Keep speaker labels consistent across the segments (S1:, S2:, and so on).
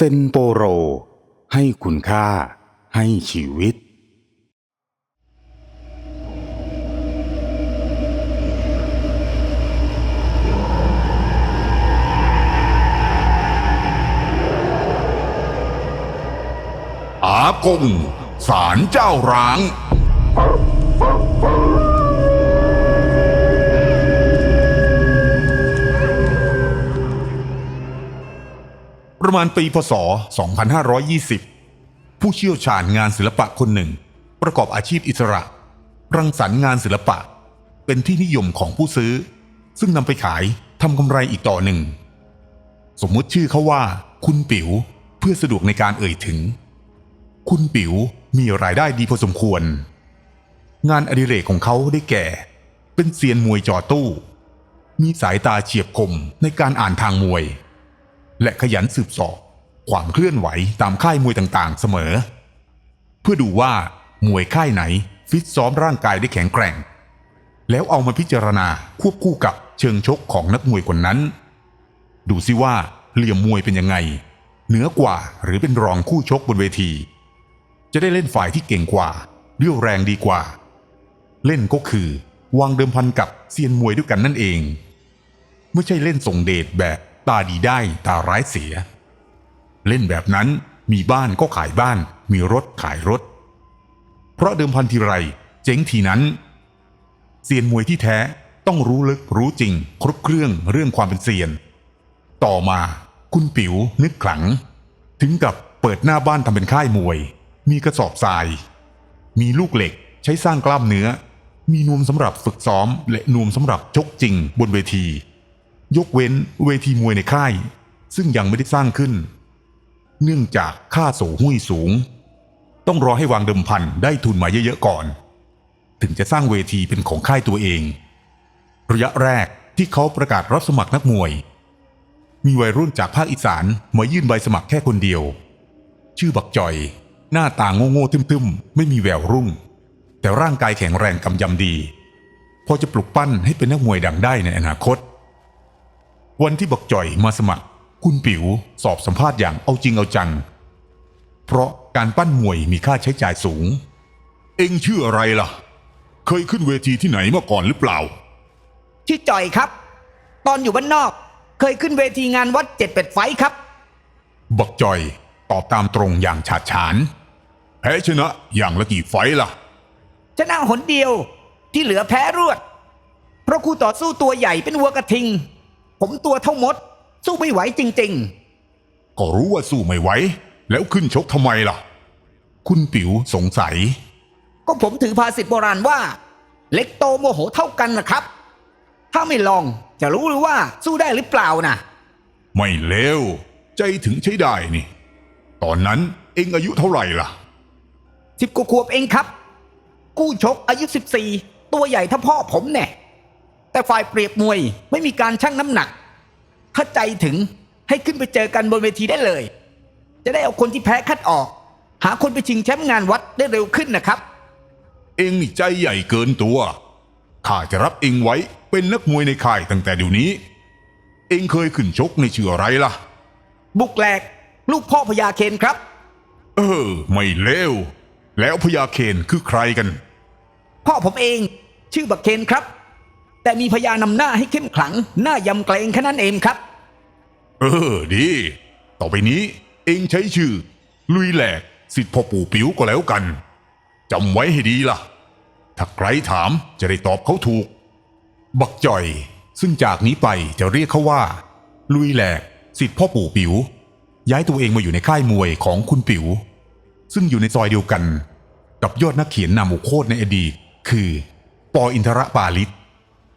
S1: เซนโปโร ให้คุณค่า ให้ชีวิต
S2: อากงสารเจ้าร้าง ประมาณปีพศ 2520 ผู้เชี่ยวชาญงานศิลปะคนหนึ่ง ประกอบอาชีพอิสระ รังสรรค์งานศิลปะ เป็นที่นิยมของผู้ซื้อ ซึ่งนำไปขายทำกำไรอีกต่อหนึ่ง สมมติชื่อเขาว่า คุณปิ๋วเพื่อสะดวกในการเอ่ยถึง คุณปิ๋วมีรายได้ดีพอสมควร งานอดิเรกของเขาได้แก่ เป็นเซียนมวยจอตู้ มีสายตาเฉียบคมในการอ่านทางมวย และขยันสืบสอบความเคลื่อนไหวตามค่ายมวยต่างๆ เสมอ เพื่อดูว่ามวยค่ายไหนฟิตซ้อมร่างกายได้แข็งแกร่ง แล้วเอามาพิจารณาควบคู่กับเชิงชกของนักมวยคนนั้น ดูซิว่าเหลี่ยมมวยเป็นยังไง เหนือกว่าหรือเป็นรองคู่ชกบนเวที จะได้เล่นฝ่ายที่เก่งกว่าเรี่ยวแรงดีกว่า เล่นก็คือ วางเดิมพันกับเซียนมวยด้วยกันนั่นเอง ไม่ใช่เล่นส่งเดชแบบ ตาดีได้ตาร้ายเสีย เล่นแบบนั้นมีบ้านก็ขายบ้าน มีรถขายรถ เพราะเดิมพันทีไร เจ๊งทีนั้นเซียนมวยที่แท้ต้องรู้ลึกรู้จริง ครบเครื่องเรื่องความเป็นเซียน ต่อมาคุณปิ๋วนึกขลัง ถึงกับเปิดหน้าบ้านทำเป็นค่ายมวย มีกระสอบทราย มีลูกเหล็กใช้สร้างกล้ามเนื้อ มีนวมสำหรับฝึกซ้อม และนวมสำหรับชกจริงบนเวที ยกเว้นเวทีมวยในค่าย ซึ่งยังไม่ได้สร้างขึ้น เนื่องจากค่าโสหุ้ยสูง ต้องรอให้วางเดิมพันได้ทุนมาเยอะๆก่อน ถึงจะสร้างเวทีเป็นของค่ายตัวเอง ระยะแรกที่เขาประกาศรับสมัครนักมวย มีวัยรุ่นจากภาคอีสานมายื่นใบสมัครแค่คนเดียว ชื่อบักจอย หน้าตาโง่ๆทึมๆ ไม่มีแววรุ่ง แต่ร่างกายแข็งแรงกำยำดี พอจะปลุกปั้นให้เป็นนักมวยดังได้ในอนาคต วันที่บักจอยมาสมัคร คุณปิ๋วสอบสัมภาษณ์อย่างเอาจริงเอาจัง เพราะการปั้นมวยมีค่าใช้จ่ายสูง เอ็งชื่ออะไรล่ะ เคยขึ้นเวทีที่ไหนมาก่อนหรือเปล่า
S3: ชื่อจ่อยครับ ตอนอยู่บ้านนอก เคยขึ้นเวทีงานวัดเจ็ดเป็ดไฟท์ครับ
S2: บักจอยตอบตามตรงอย่างฉาดฉาน แพ้ชนะอย่างละกี่ไฟต์ล่ะ
S3: ชนะหนเดียวที่เหลือแพ้รวด เพราะคู่ต่อสู้ตัวใหญ่เป็นวัวกระทิง ผมตัวเท่ามด สู้ไม่ไหวจริง
S2: ก็รู้ว่าสู้ไม่ไหวแล้วขึ้นชกทำไมล่ะ คุณปิ๋วสงสัย
S3: ๆ ก็ผมถือภาษิตโบราณว่า เล็กโตโมโหเท่ากันนะครับ ถ้าไม่ลองจะรู้หรือว่าสู้ได้หรือเปล่านะ
S2: ไม่เลวใจถึงใช้ได้นี่ ตอนนั้นเอ็งอายุเท่าไหร่ล่ะ
S3: สิบกว่าขวบเองครับ กู้ชกอายุสิบสี่ตัวใหญ่เท่าพ่อผมแน่ แต่ฝ่ายเปรียบมวยไม่มีการชั่งน้ำหนักถ้าใจถึงให้ขึ้นไปเจอกันบนเวทีได้เลย จะได้เอาคนที่แพ้คัดออก หาคนไปชิงแชมป์งานวัดได้เร็วขึ้นนะครับ
S2: เอ็งนี่ใจใหญ่เกินตัวข้าจะรับเอ็งไว้เป็นนักมวยในค่ายตั้งแต่เดี๋ยวนี้ เอ็งเคยขึ้นชกในชื่ออะไรล่ะ
S3: บุกแหลก ลูกพ่อพญาเคนครับ
S2: เออ ไม่เลวแล้วพญาเคนคือใครกัน
S3: พ่อผมเอง ชื่อบักเคนครับ แต่มีพญานำหน้าให้เข้มขลัง หน้ายำเกรงแค่นั้นเองครับ
S2: เออดี ต่อไปนี้เองใช้ชื่อ ลุยแหลกสิทธิพ่อปู่ปิ๋วก็แล้วกันจำไว้ให้ดีล่ะ ถ้าใครถามจะได้ตอบเขาถูก บักจ่อย ซึ่งจากนี้ไปจะเรียกเขาว่า ลุยแหลกสิทธิพ่อปู่ปิ๋วย้ายตัวเองมาอยู่ในค่ายมวยของคุณปิ๋วซึ่งอยู่ในซอยเดียวกัน กับยอดนักเขียนนามอุโคตรในอดีตคือ ปออินทรปาลิต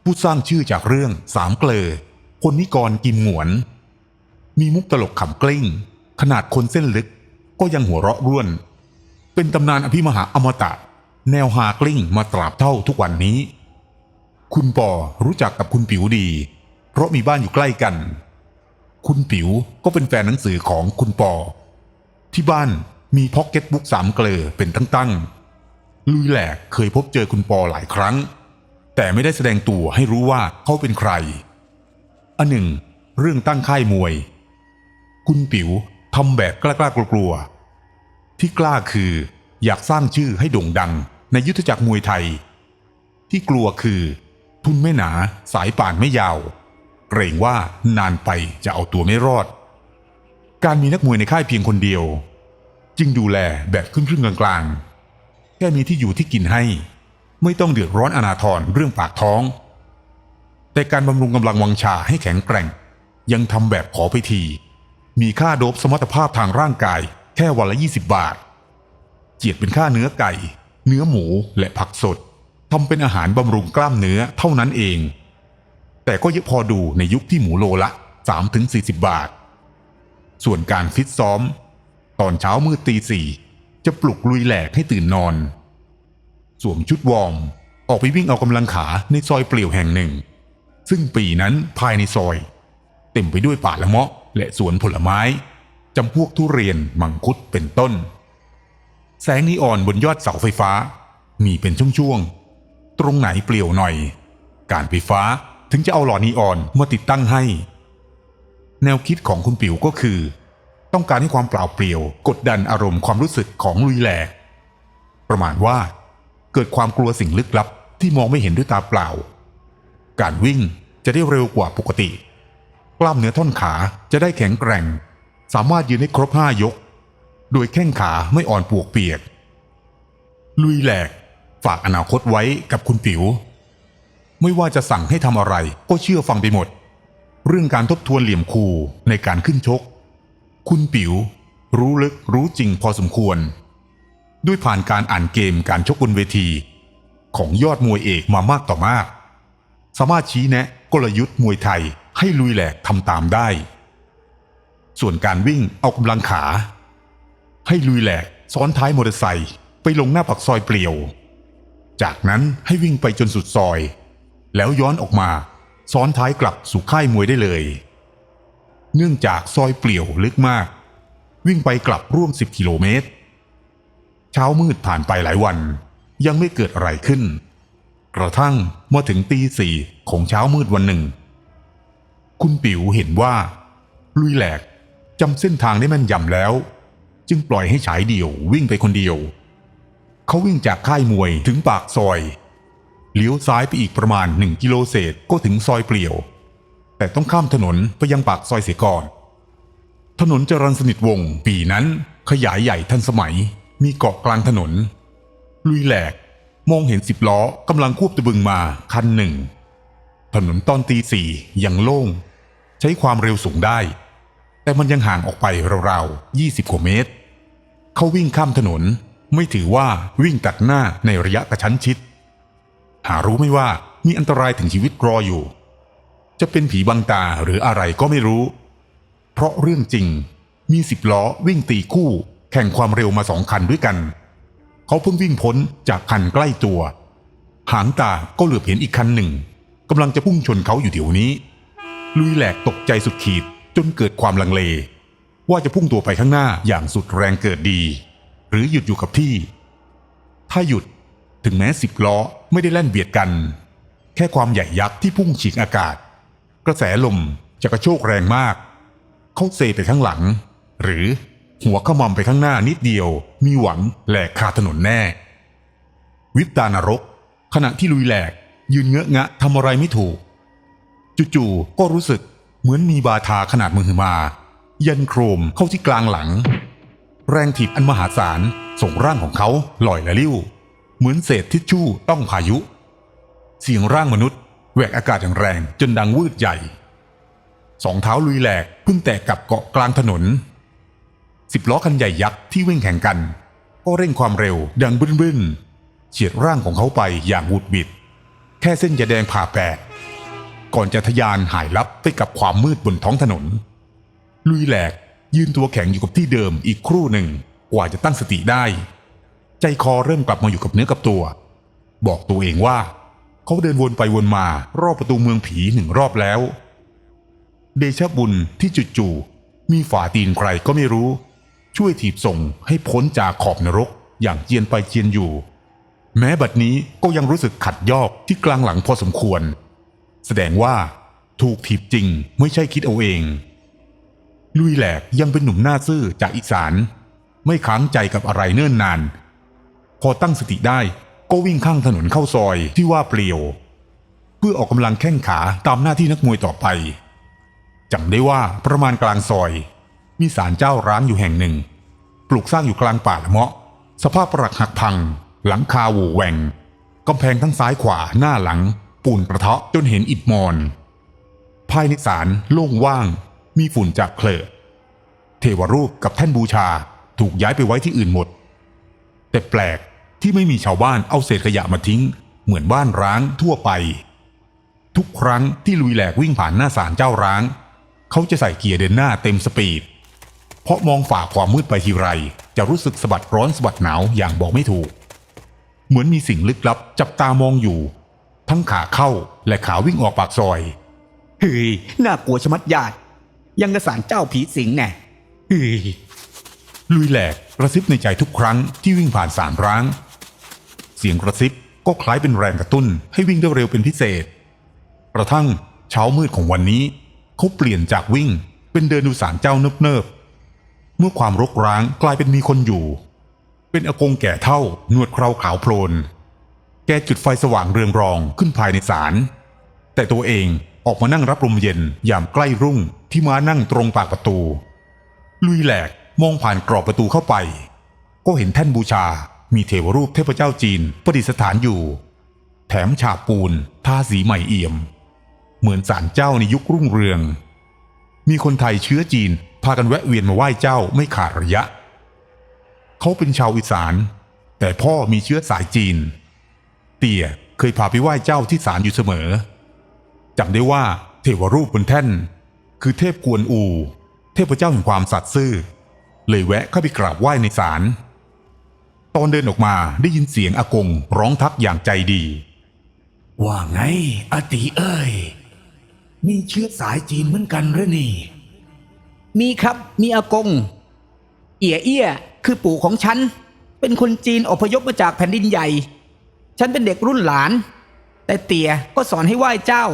S2: ผู้สร้างชื่อจากเรื่องสามเกลอ คนนิกรกิมหงวน มีมุกตลกขำกลิ้ง ขนาดคนเส้นลึกก็ยังหัวเราะร่วน เป็นตำนานอภิมหาอมตะ แนวฮากลิ้งมาตราบเท่าทุกวันนี้ คุณปอรู้จักกับคุณปิวดี เพราะมีบ้านอยู่ใกล้กัน คุณปิวก็เป็นแฟนหนังสือของคุณปอ ที่บ้านมีพ็อกเก็ตบุ๊กสามเกลอเป็นตั้งๆลุยแหลกเคยพบเจอคุณปอหลายครั้ง แต่ไม่ได้แสดงตัวให้รู้ว่าเขาเป็นใคร อันหนึ่ง เรื่องตั้งค่ายมวย คุณปิ๋วทำแบบกล้าๆกลัวๆที่กล้าคืออยากสร้างชื่อให้โด่งดังในยุทธจักรมวยไทย ที่กลัวคือ ทุนไม่หนาสายป่านไม่ยาว เกรงว่านานไปจะเอาตัวไม่รอด การมีนักมวยในค่ายเพียงคนเดียว จึงดูแลแบบครึ่งๆกลางๆแค่มีที่อยู่ที่กินให้ ไม่ต้องเดือดร้อนอนาทรเรื่องปากท้อง แต่การบำรุงกำลังวังชาให้แข็งแกร่ง ยังทำแบบขอไปที มีค่าโดบสมรรถภาพทางร่างกาย แค่วันละ 20 บาท เจียดเป็นค่าเนื้อไก่ เนื้อหมูและผักสดทำเป็นอาหารบำรุงกล้ามเนื้อเท่านั้นเอง แต่ก็เยอะพอดูในยุคที่หมูโลละ 3-40 บาท ส่วนการฟิตซ้อม ตอนเช้ามืดตีสี่จะปลุกลุยแหลกให้ตื่นนอน สวมชุดวอร์ม ออกไปวิ่งเอากำลังขาในซอยเปลี่ยวแห่งหนึ่ง ซึ่งปีนั้นภายในซอย เต็มไปด้วยป่าละเมาะ และสวนผลไม้จำพวกทุเรียนมังคุดเป็นต้น แสงนีออนบนยอดเสาไฟฟ้า มีเป็นช่วงๆ ตรงไหนเปลี่ยวหน่อย การไฟฟ้าถึงจะเอาหลอดนีออนมาติดตั้งให้ แนวคิดของคุณปิ๋วก็คือ ต้องการให้ความเปล่าเปลี่ยว กดดันอารมณ์ความรู้สึกของลุยแหลกประมาณว่า เกิดความกลัวสิ่งลึกลับที่มองไม่เห็นด้วยตาเปล่า การวิ่งจะได้เร็วกว่าปกติ กล้ามเนื้อท่อนขาจะได้แข็งแกร่ง สามารถยืนได้ครบห้ายก โดยแข้งขาไม่อ่อนปวกเปียก ลุยแหลก ฝากอนาคตไว้กับคุณปิ๋ว ไม่ว่าจะสั่งให้ทำอะไรก็เชื่อฟังไปหมด เรื่องการทบทวนเหลี่ยมคูในการขึ้นชก คุณปิ๋วรู้ลึกรู้จริงพอสมควร ด้วยผ่านการอ่านเกมการชกบนเวที ของยอดมวยเอกมามากต่อมาก สามารถชี้แนะกลยุทธ์มวยไทยให้ลุยแหลกทำตามได้ ส่วนการวิ่งเอากำลังขา ให้ลุยแหลกซ้อนท้ายมอเตอร์ไซค์ไปลงหน้าปักซอยเปลี่ยว จากนั้นให้วิ่งไปจนสุดซอย แล้วย้อนออกมาซ้อนท้ายกลับสู่ค่ายมวยได้เลย เนื่องจากซอยเปลี่ยวลึกมาก วิ่งไปกลับร่วม 10 กิโลเมตร เช้ามืดผ่านไปหลายวัน ยังไม่เกิดอะไรขึ้น กระทั่งเมื่อถึงตีสี่ของเช้ามืดวันหนึ่ง คุณปิ๋วเห็นว่า ลุยแหลกจำเส้นทางได้แม่นยำแล้ว จึงปล่อยให้ฉายเดี่ยววิ่งไปคนเดียว เขาวิ่งจากค่ายมวยถึงปากซอยเลี้ยวซ้ายไปอีกประมาณหนึ่งกิโลเศษก็ถึงซอยเปลี่ยว แต่ต้องข้ามถนนไปยังปากซอยเสียก่อน ถนนจรัญสนิทวงปีนั้นขยายใหญ่ทันสมัย มีเกาะกลางถนน ลุยแหลก มองเห็นสิบล้อกำลังควบตะบึงมาคันหนึ่ง ถนนตอนตีสี่ยังโล่ง ใช้ความเร็วสูงได้ แต่มันยังห่างออกไปราวๆ20กว่าเมตร เขาวิ่งข้ามถนนไม่ถือว่าวิ่งตัดหน้าในระยะกระชั้นชิด หารู้ไม่ว่ามีอันตรายถึงชีวิตรออยู่ จะเป็นผีบังตาหรืออะไรก็ไม่รู้ เพราะเรื่องจริงมีสิบล้อวิ่งตีคู่ แข่งความเร็วมาสองคันด้วยกัน เขาเพิ่งวิ่งพ้นจากคันใกล้ตัว หางตาก็เหลือบเห็นอีกคันหนึ่งกำลังจะพุ่งชนเขาอยู่เดี๋ยวนี้ ลุยแหลกตกใจสุดขีดจนเกิดความลังเล ว่าจะพุ่งตัวไปข้างหน้าอย่างสุดแรงเกิดดี หรือหยุดอยู่กับที่ ถ้าหยุดถึงแม้สิบล้อไม่ได้แล่นเบียดกัน แค่ความใหญ่ยักษ์ที่พุ่งฉีกอากาศ กระแสลมจะกระโชกแรงมาก เขาเซไปข้างหลัง หรือ หัวขมำไปข้างหน้านิดเดียว มีหวังแหลกคาถนนแน่ วิบตานรก ขณะที่ลุยแหลก ยืนเงอะงะทำอะไรไม่ถูก จู่ๆก็รู้สึกเหมือนมีบาทาขนาดมือมา ยันโครมเข้าที่กลางหลัง แรงถีบอันมหาศาลส่งร่างของเขาลอยละลิ้ว เหมือนเศษทิชชู่ต้องพายุ เสียงร่างมนุษย์แหวกอากาศอย่างแรงจนดังวืดใหญ่ สองเท้าลุยแหลกเพิ่งแตกกับเกาะกลางถนน สิบล้อคันใหญ่ยักษ์ที่วิ่งแข่งกัน ก็เร่งความเร็วดังบึ้นบึ้นๆเฉียดร่างของเขาไปอย่างหวุดบิด แค่เส้นยาแดงผ่าแปดก่อนจะทะยานหายลับไปกับความมืดบนท้องถนน ลุยแหลกยืนตัวแข็งอยู่กับที่เดิมอีกครู่หนึ่งกว่าจะตั้งสติได้ ใจคอเริ่มกลับมาอยู่กับเนื้อกับตัว บอกตัวเองว่า เขาเดินวนไปวนมารอบประตูเมืองผีหนึ่งรอบแล้ว เดชะบุญที่จู่ๆมีฝาตีนใครก็ไม่รู้ ช่วยถีบส่งให้พ้นจากขอบนรกอย่างเจียนไปเจียนอยู่ แม้บัดนี้ก็ยังรู้สึกขัดยอกที่กลางหลังพอสมควร แสดงว่าถูกถีบจริงไม่ใช่คิดเอาเอง ลุยแหลกยังเป็นหนุ่มหน้าซื่อจากอีสาน ไม่ค้างใจกับอะไรเนิ่นนาน พอตั้งสติได้ก็วิ่งข้างถนนเข้าซอยที่ว่าเปลี่ยว เพื่อออกกำลังแข้งขาตามหน้าที่นักมวยต่อไปจำได้ว่าประมาณกลางซอย มีศาลเจ้าร้างอยู่แห่งหนึ่ง ปลูกสร้างอยู่กลางป่าละเมาะ สภาพปรักหักพัง หลังคาหวูแหว่งกำแพงทั้งซ้ายขวาหน้าหลัง ปูนกระเทาะจนเห็นอิฐมอน ภายในศาลโล่งว่าง มีฝุ่นจากเคลอะเทวรูปกับแท่นบูชาถูกย้ายไปไว้ที่อื่นหมด แต่แปลกที่ไม่มีชาวบ้านเอาเศษขยะมาทิ้ง เหมือนบ้านร้างทั่วไป ทุกครั้งที่ลุยแหลกวิ่งผ่านหน้าศาลเจ้าร้าง เขาจะใส่เกียร์เดินหน้าเต็มสปีด เพราะมองฝ่าความมืดไปทีไร จะรู้สึกสะบัดร้อนสะบัดหนาวอย่างบอกไม่ถูก เหมือนมีสิ่งลึกลับจับตามองอยู่ ทั้งขาเข้าและขาวิ่งออกปากซอย
S3: เฮ้ยน่ากลัวชะมัดญาติ ยังกระสารเจ้าผีสิงแน่เฮ้ย
S2: ลุยแหลกกระซิบในใจทุกครั้งที่วิ่งผ่านสารร้าง เสียงกระซิบก็คล้ายเป็นแรงกระตุ้นให้วิ่งได้เร็วเป็นพิเศษ กระทั่งเช้ามืดของวันนี้ เขาเปลี่ยนจากวิ่งเป็นเดินดูสารเจ้าเนิบๆ เมื่อความรกร้างกลายเป็นมีคนอยู่ เป็นอากงแก่เท่าหนวดเคราขาวโพลน แกจุดไฟสว่างเรืองรองขึ้นภายในศาลแต่ตัวเองออกมานั่งรับลมเย็นยามใกล้รุ่งที่ม้านั่งตรงปากประตู ลุยแหลกมองผ่านกรอบประตูเข้าไป ก็เห็นแท่นบูชา มีเทวรูปเทพเจ้าจีนประดิษฐานอยู่ แถมฉาบปูนทาสีใหม่เอี่ยม เหมือนศาลเจ้าในยุครุ่งเรือง มีคนไทยเชื้อจีน พากันแวะเวียนมาไหว้เจ้าไม่ขาดระยะ เขาเป็นชาวอีสาน แต่พ่อมีเชื้อสายจีน เตี่ยเคยพาไปไหว้เจ้าที่ศาลอยู่เสมอจำได้ว่าเทวรูปบนแท่น คือเทพกวนอู เทพเจ้าแห่งความสัตย์ซื่อ เลยแวะเข้าไปกราบไหว้ในศาลตอนเดินออกมาได้ยินเสียงอากงร้องทักอย่างใจดี
S4: ว่าไงอติเอ้ยมีเชื้อสายจีนเหมือนกันหรือนี่
S3: มีครับมีอากง เอี่ยเอี้ย คือปู่ของฉัน เป็นคนจีนอพยพมาจากแผ่นดินใหญ่ ฉันเป็นเด็กรุ่นหลาน แต่เตี่ยก็สอนให้ไหว้เจ้า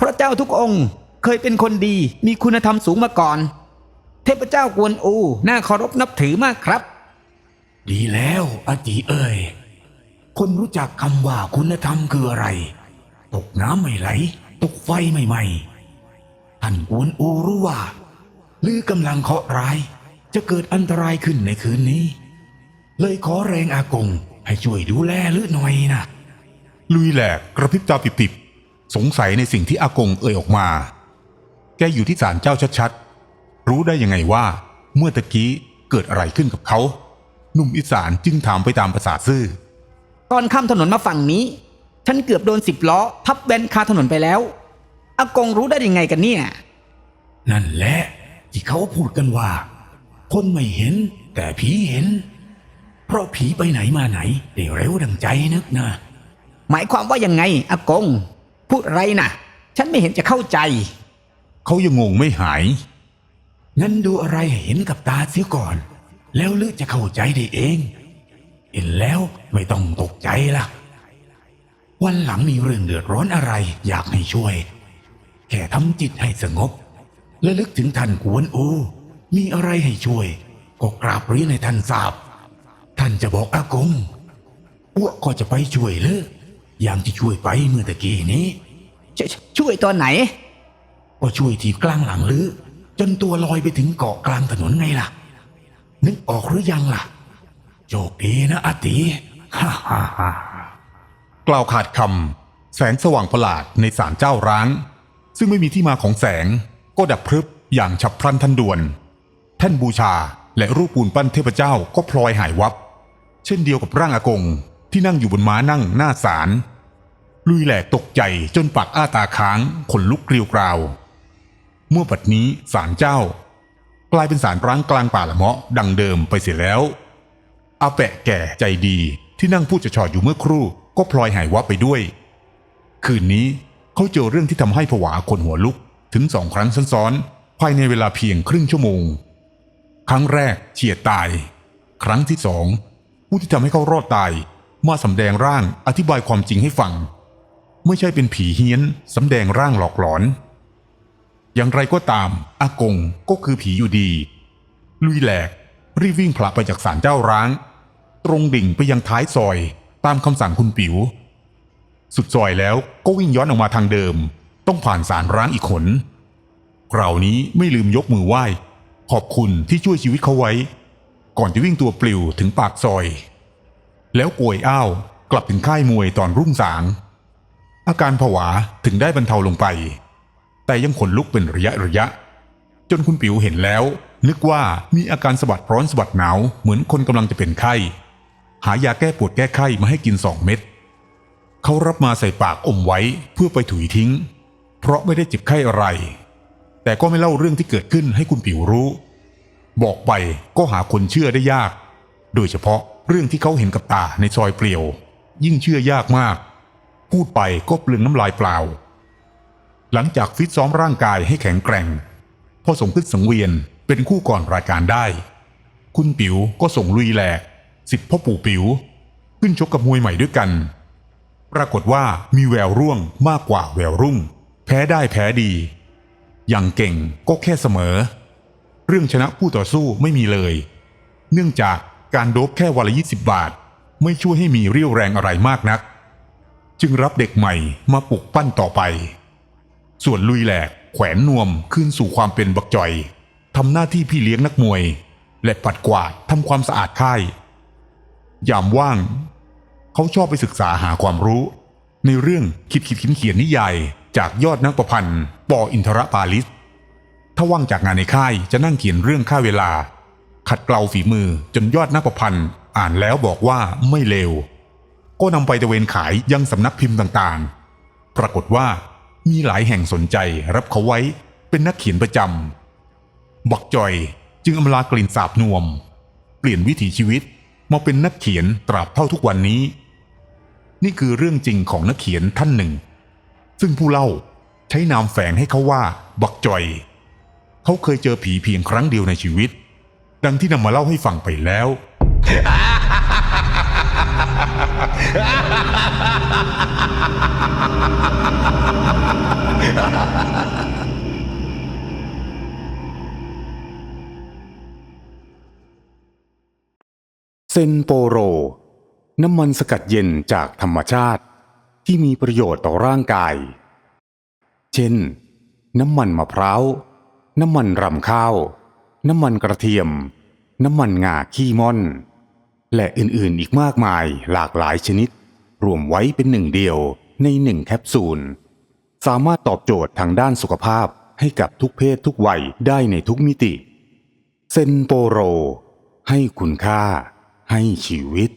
S3: พระเจ้าทุกองค์เคยเป็นคนดีมีคุณธรรมสูงมาก่อน เทพเจ้ากวนอูน่าเคารพนับถือมากครับ
S4: ดีแล้วอาติเอ้ยคนรู้จักคำว่าคุณธรรมคืออะไร ตกน้ำไม่ไหล ตกไฟไม่ไหม้ท่านกวนอูรู้ว่า หรือกำลังเคราะห์ร้าย จะเกิดอันตรายขึ้นในคืนนี้ เลยขอแรงอากงให้ช่วยดูแลหรือหน่อยนะ
S2: ลุยแหลกกระพริบตาปิบๆสงสัยในสิ่งที่อากงเอ่ยออกมา แกอยู่ที่ศาลเจ้าชัดๆ รู้ได้ยังไงว่า เมื่อตะกี้เกิดอะไรขึ้นกับเขา หนุ่มอีสานจึงถามไปตามภาษาซื่อ
S3: ตอนข้ามถนนมาฝั่งนี้ ฉันเกือบโดนสิบล้อ ทับแบนคาถนนไปแล้ว อากงรู้ได้ยังไงกันเนี่ย
S4: นั่นแหละ ที่เขาพูดกันว่า คนไม่เห็นแต่ผีเห็น เพราะผีไปไหนมาไหนได้เร็วดังใจนึกนะ
S3: หมายความว่ายังไงอากง พูดอะไรนะฉันไม่เห็นจะเข้าใจ
S2: เขายังงงไม่หาย
S4: งั้นดูอะไรให้เห็นกับตาเสียก่อน แล้วลึกจะเข้าใจได้เอง เห็นแล้วไม่ต้องตกใจล่ะวันหลังมีเรื่องเดือดร้อนอะไร อยากให้ช่วย แค่ทำจิตให้สงบ และลึกถึงท่านกวนอูมีอะไรให้ช่วย ก็กราบเรียนให้ท่านทราบ ท่านจะบอกอากงอ้วกก็จะไปช่วยเลยอย่างที่ช่วยไปเมื่อตะกี้นี้
S3: ชชช่วยตอนไหน
S4: ก็ช่วยทีบกลางหลังลือ จนตัวลอยไปถึงเกาะกลางถนนไงล่ะ นึกออกหรือยังล่ะ โชคดีนะอาติฮ่าฮ่าฮ่าก
S2: ล่าวขาดคำแสงสว่างประหลาดในศาลเจ้าร้าง ซึ่งไม่มีที่มาของแสง ก็ดับพรึบอย่างฉับพลันทันด่วน แท่นบูชาและรูปปูนปั้นเทพเจ้าก็พลอยหายวับ เช่นเดียวกับร่างอากงที่นั่งอยู่บนม้านั่งหน้าศาลลุยแหลกตกใจจนปากอ้าตาค้างขนลุกเกลียวกราวเมื่อบัดนี้ศาลเจ้า กลายเป็นศาลร้างกลางป่าละเมาะดังเดิมไปเสียแล้วอาแปะแก่ใจดีที่นั่งพูดจะชอดอยู่เมื่อครู่ ก็พลอยหายวับไปด้วย คืนนี้เขาเจอเรื่องที่ทำให้ผวาคนหัวลุก ถึงสองครั้งซ้อนๆภายในเวลาเพียงครึ่งชั่วโมง ครั้งแรกเฉียดตาย ครั้งที่สองผู้ที่ทำให้เขารอดตายมาสำแดงร่างอธิบายความจริงให้ฟัง ไม่ใช่เป็นผีเฮี้ยนสำแดงร่างหลอกหลอน อย่างไรก็ตาม อากงก็คือผีอยู่ดี ลุยแหลกรีบวิ่งผละไปจากศาลเจ้าร้าง ตรงดิ่งไปยังท้ายซอย ตามคำสั่งคุณปิ๋ว สุดซอยแล้วก็วิ่งย้อนออกมาทางเดิม ต้องผ่านศาลร้างอีกขนคราวนี้ไม่ลืมยกมือไหว้ ขอบคุณที่ช่วยชีวิตเขาไว้ ก่อนจะวิ่งตัวปลิวถึงปากซอย แล้วป่วยอ้าวกลับถึงค่ายมวยตอนรุ่งสาง อาการผวาถึงได้บรรเทาลงไป แต่ยังขนลุกเป็นระยะระยะ จนคุณปิ๋วเห็นแล้ว นึกว่ามีอาการสะบัดร้อนสะบัดหนาวเหมือนคนกำลังจะเป็นไข้ หายาแก้ปวดแก้ไข้มาให้กินสองเม็ดเขารับมาใส่ปากอมไว้เพื่อไปถุยทิ้ง เพราะไม่ได้เจ็บไข้อะไร แต่ก็ไม่เล่าเรื่องที่เกิดขึ้นให้คุณปิ๋วรู้ บอกไปก็หาคนเชื่อได้ยาก โดยเฉพาะเรื่องที่เขาเห็นกับตาในซอยเปลี่ยว ยิ่งเชื่อยากมาก พูดไปก็เปลืองน้ำลายเปล่า หลังจากฟิตซ้อมร่างกายให้แข็งแกร่ง พอส่งขึ้นสังเวียนเป็นคู่ก่อนรายการได้ คุณปิ๋วก็ส่งลุยแหลกสิทธิพ่อปู่ปิ๋วขึ้นชกกับมวยใหม่ด้วยกัน ปรากฏว่ามีแววร่วงมากกว่าแววรุ่ง พ้ได้แพ้ดี อย่างเก่งก็แค่เสมอ เรื่องชนะผู้ต่อสู้ไม่มีเลย เนื่องจากการโดบแค่วันละ20บาท ไม่ช่วยให้มีเรี่ยวแรงอะไรมากนัก จึงรับเด็กใหม่มาปลุกปั้นต่อไป ส่วนลุยแหลกแขวนนวมขึ้นสู่ความเป็นบักจอยทำหน้าที่พี่เลี้ยงนักมวย และปัดกวาดทำความสะอาดค่ายยามว่าง เขาชอบไปศึกษาหาความรู้ ในเรื่องคิดคิดเขียนเขียนนิยาย จากยอดนักประพันธ์ปออินทรปาลิสถ้าว่างจากงานในค่ายจะนั่งเขียนเรื่องค่าเวลา ขัดเกลาฝีมือจนยอดนักประพันธ์อ่านแล้วบอกว่าไม่เลวก็นำไปตะเวนขายยังสำนักพิมพ์ต่างๆ ปรากฏว่ามีหลายแห่งสนใจรับเขาไว้เป็นนักเขียนประจำบักจอยจึงอำลากลิ่นสาบนวม เปลี่ยนวิถีชีวิตมาเป็นนักเขียนตราบเท่าทุกวันนี้ นี่คือเรื่องจริงของนักเขียนท่านหนึ่ง ซึ่งผู้เล่าใช้นามแฝงให้เขาว่าบักจอย เขาเคยเจอผีเพียงครั้งเดียวในชีวิต ดังที่นำมาเล่าให้ฟังไปแล้ว
S1: เซนโปโร น้ำมันสกัดเย็นจากธรรมชาติ ที่มีประโยชน์ต่อร่างกาย เช่น น้ำมันมะพร้าว น้ำมันรำข้าว น้ำมันกระเทียม น้ำมันงาขี้ม่อน และอื่นๆอีกมากมายหลากหลายชนิด รวมไว้เป็นหนึ่งเดียวในหนึ่งแคปซูล สามารถตอบโจทย์ทางด้านสุขภาพให้กับทุกเพศทุกวัยได้ในทุกมิติ เซนโปโร ให้คุณค่า ให้ชีวิต